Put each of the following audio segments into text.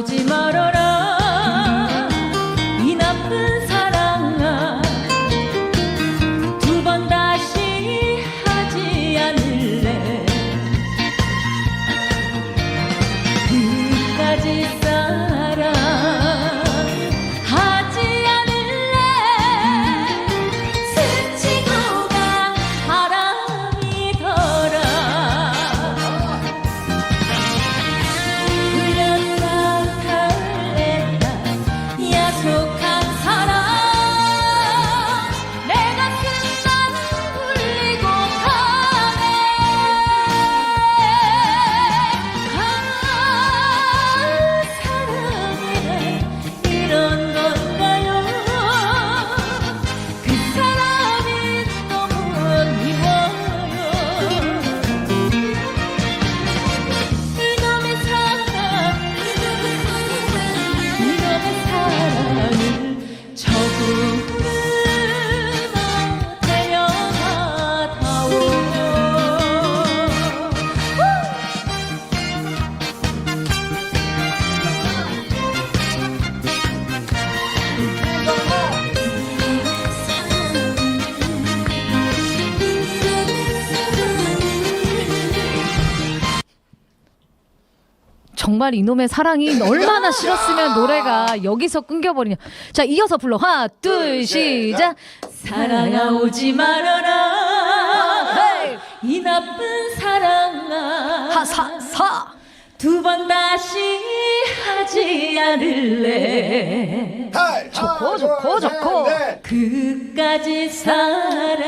살아오지 말 정말 이놈의 사랑이 얼마나 싫었으면 노래가 여기서 끊겨버리냐. 자, 이어서 불러. 하나, 둘, 시작. 사랑아 오지 말아라 이 나쁜 사랑아 하 사, 사. 두 번 다시 하지 않을래 좋고, 좋고, 좋고. 그까지 사랑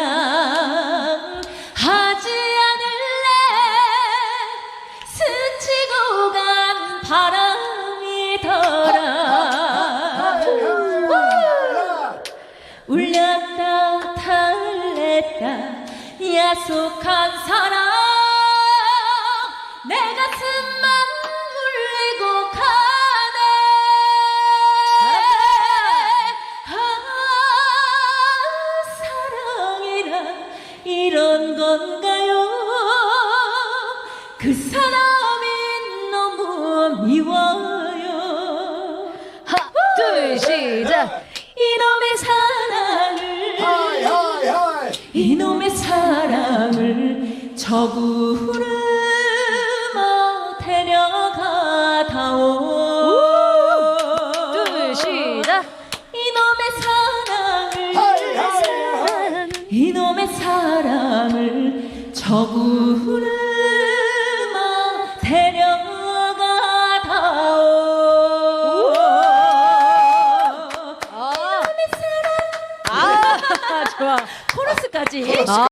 야속한 사랑 내 가슴만 울리고 가네. 아 사랑이란 이런 건가요? 그 사람이 너무 미워요. 하나, 둘, 시작. 저구르마 데려가다오. 둘, 시작. 이놈의 사랑을 이놈의 사랑을 저구르마 데려가다오. 아, 아, 좋아. 코러스까지. 아.